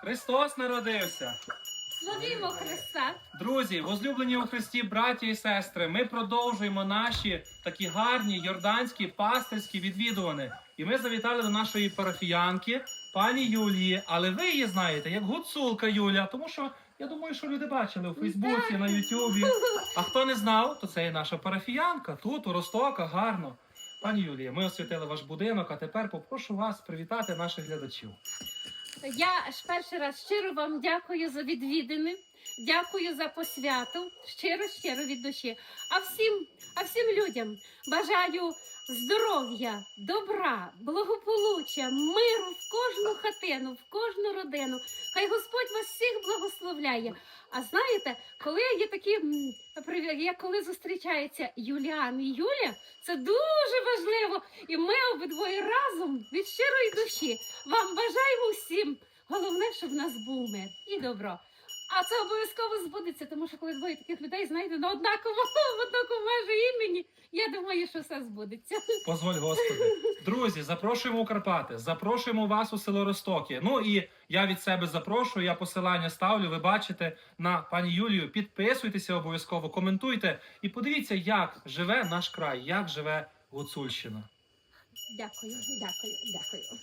Христос народився! Славімо Христа! Друзі, возлюблені у Христі, браті і сестри, ми продовжуємо наші такі гарні йорданські пастирські відвідувани. І ми завітали до нашої парафіянки, пані Юлії. Але ви її знаєте як гуцулка Юля, тому що я думаю, що люди бачили у Фейсбуці, на Ютубі. А хто не знав, то це і наша парафіянка тут, у Ростоках, гарно. Пані Юлія, ми освятили ваш будинок, а тепер попрошу вас привітати наших глядачів. Я ж перший раз щиро вам дякую за відвідини, дякую за посвяту, щиро, щиро від душі. А всім, а всім людям бажаю здоров'я, добра, благополуччя, миру в кожну хатину, в кожну родину. Хай Господь вас всіх благословляє. А знаєте, коли є такі, як коли зустрічаються Юліан і Юля, це дуже важливо. І ми обидвоє разом від щирої душі вам бажаємо всім. Головне, щоб в нас був мир і добро. А це обов'язково збудеться, тому що коли двоє таких людей знайдено на однаково в однаково межі імені, я думаю, що все збудеться. Позволь, Господи. Друзі, запрошуємо у Карпати, запрошуємо вас у село Ростоки. Ну і я від себе запрошую, я посилання ставлю. Ви бачите на пані Юлію. Підписуйтеся обов'язково, коментуйте і подивіться, як живе наш край, як живе Гуцульщина. Дякую, дякую, дякую.